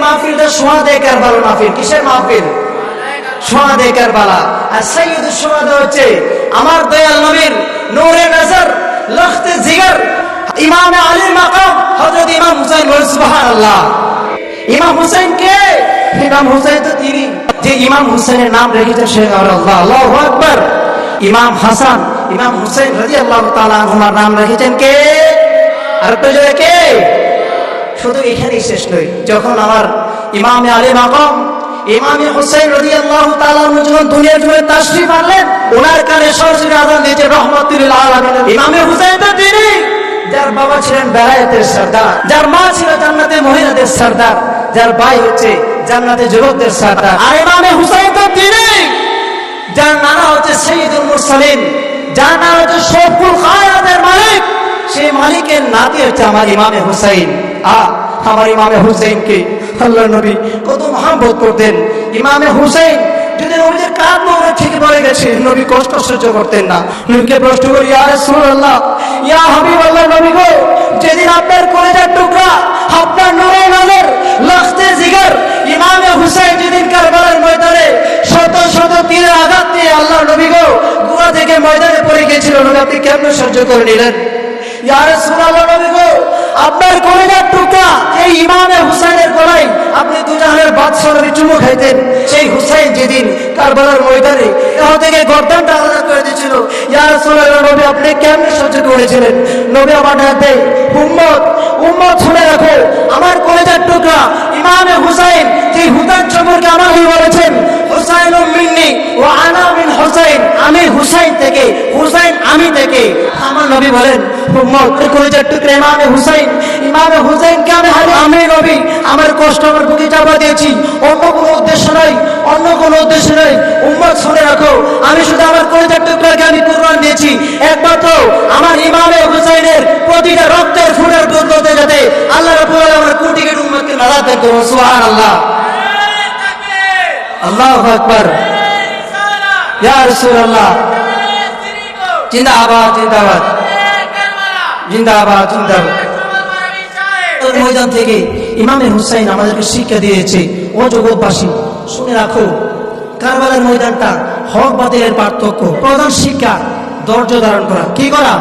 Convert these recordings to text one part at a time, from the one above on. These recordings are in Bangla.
মাহফিল। কিসের মাহফিল? আর সৈয়দ হচ্ছে আমার দয়াল নবীর নূরে নজর, লখতে ইমাম আলীর মাকাম, হযরত ইমাম হুসাইন বলেন, সুবহানাল্লাহ। ইমাম হুসাইন কে? ইমাম হুসাইন তো তিনি। যে ইমাম হুসাইনের নাম রেখেছেন সে আল্লাহ। আল্লাহু আকবার। ইমাম হাসান, ইমাম হুসাইন রাদিয়াল্লাহু তাআলা নাম রেখেছেন কে? আর জোরে কে? শুধু এখানেই শেষ নয়, যখন আমার ইমামে আলী মাকাম, ইমামে হুসাইন রাদিয়াল্লাহু তাআলা যখন দুনিয়ার জমিনে তাশরীফ আনলেন, ওনার কানে সরাসরি আযান দিয়েছে রহমাতুল আলামিন। ইমামে হুসাইন তো তিনি যার বাবা ছিলেন বেলায়েতের সর্দার, যার মা ছিল জান্নাতে মহিলাদের সর্দার, যার ভাই হচ্ছে জান্নাতে যুবকদের সর্দার। আর ইমামে হুসাইন তো তিনি যার নানা হচ্ছে সৈয়দুল মুরসালিন, যার নাম হচ্ছে সবকুল খায়াতের মালিক, সেই মালিকের নাতি হচ্ছে আমার ইমামে হুসাইন। আ আমার ইমামে হুসাইনকে। আল্লাহ নবী কত মহাব্বত করতেন। ইমামে হুসাইন যদি নবীদের কাঁধ মোহরে ঠিক পড়ে গেছে, নবী কষ্ট সহ্য করতেন না। নবীকে প্রশ্ন করি রাসূলুল্লাহ হাবিবাল্লাহ নবী গো, যেদিন আপনার কলেজের জিগর যেদিন ময়দানে আঘাত গো থেকে ময়দানে পড়ে গিয়েছিল আপনি কেমন সহ্য করে নিলেন? গো, আপনার কলেজের টুকরা খাইতেন সেই হুসাইন যেদিন কারবালার ময়দানে এহ থেকে গর্দানটা আলাদা করে দিয়েছিল। ইয়া রাসূলুল্লাহ, নবী আপনি কেমন সহ্য করেছিলেন? নবী আমার ডাকতে উম্মত উম্মত শুনে রাখো, আমার কলেজের টুকরা ইমামে হুসাইন যে হুদান সম্পর্কে আমার বলেছেন হুসাইন মিন্নি ও আনা মিন হুসাইন, আমি হুসাইন থেকে, হুসাইন আমি থেকে। আমার নবী বলেন, উম্মত কলেজের টুকরা ইমামে হুসাইন ইমামে আমি আমি নবী আমার কষ্ট আমার বুকে চাপা দিয়েছি। অন্য কোনো উদ্দেশ্য নয় অন্য কোনো উদ্দেশ্য উম্মত, শুনে রাখো, আমি শুধু আমার কলেজের টুকরাকে আমি দিয়েছি। একমাত্র আমার ইমামে হুসাইনের প্রতিটা রক্তের ফুলের যাতে আল্লাহ আলামিন আমার উম্মতকে দান করুন। সুবহানাল্লাহ। আল্লাহু আকবার। ইয়া জিন্দাবাদ জিন্দাবাদ। জিন্দাবাদ জিন্দাবাদ। এই ময়দান থেকে ইমামে হুসাইন আমাদেরকে শিক্ষা দিয়েছে, ও জগৎবাসী শুনে রাখো, কারবালার ময়দানটা হক বাতিলের পার্থক্য। প্রধান শিক্ষা, ধৈর্য ধারণ করা। কি করা?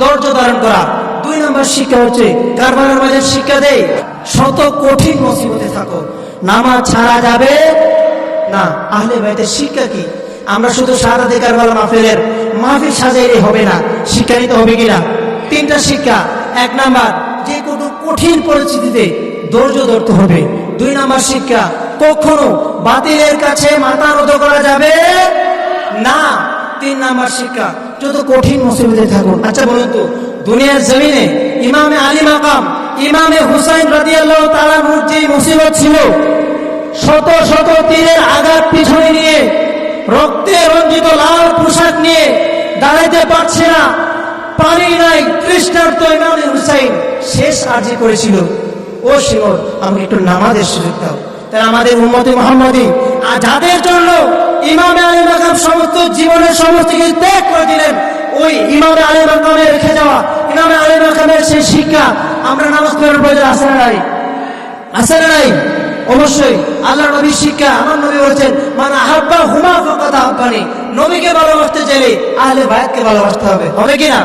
ধৈর্য ধারণ করা। দুই নম্বর শিক্ষা হচ্ছে, কারবালার ময়দান শিক্ষা দেয় শত কঠিন মুসিবতে থাকো। নামাজ ছাড়া যাবে না। আহলে ভাইদের শিক্ষা কি? আমরা শুধু সারা দিয়ে কারবালা মাহফিলের। মাহফিল সাজাইলে হবে না। শিক্ষা নিতে হবে কিনা? তিনটা শিক্ষা। এক নাম্বার কঠিন পরিস্থিতিতে ধৈর্য ধরতে হবে। দুই নাম্বার শিক্ষা, কখনো বাতিলের কাছে মাথা নত করা যাবে না। তিন নাম্বার শিক্ষা, যত কঠিন মুসিবতে থাকুন। আচ্ছা বলুন তো, দুনিয়ার জমিনে ইমামে আলী মাকাম, ইমামে হুসাইন রাদিয়াল্লাহু তাআলা যে মুসিবত ছিল, শত শত তীরের আঘাত পিছনে নিয়ে, রক্তে রঞ্জিত লাল পোশাক নিয়ে দাঁড়াইতে পারছে না। পানি নাই হুসাইন শেষ আর্জি করেছিল। ও শিবর আমাকে একটু নামাজের সুযোগ দাও। তাই আমাদের উম্মতি মোহাম্মদী আর যাদের জন্য ইমামে আলী মাকাম সমস্ত জীবনের সমস্ত কিছু ত্যাগ করে দিলেন। ওই ইমামে আলী মাকামে রেখে যাওয়া, ইমামে আলী মাকামের সেই শিক্ষা আমরা নামাজ পড়ার প্রয়োজন আসে না নাই? আছে না নাই? অবশ্যই আল্লাহ নবীর শিক্ষা আমার নবী বলছেন মানে আহাব্বা হুমা ফাকাদ আহাব্বানি। নবীকে ভালোবাসতে চাইলে আহলে বায়াতকে ভালোবাসতে হবে হবে কি না?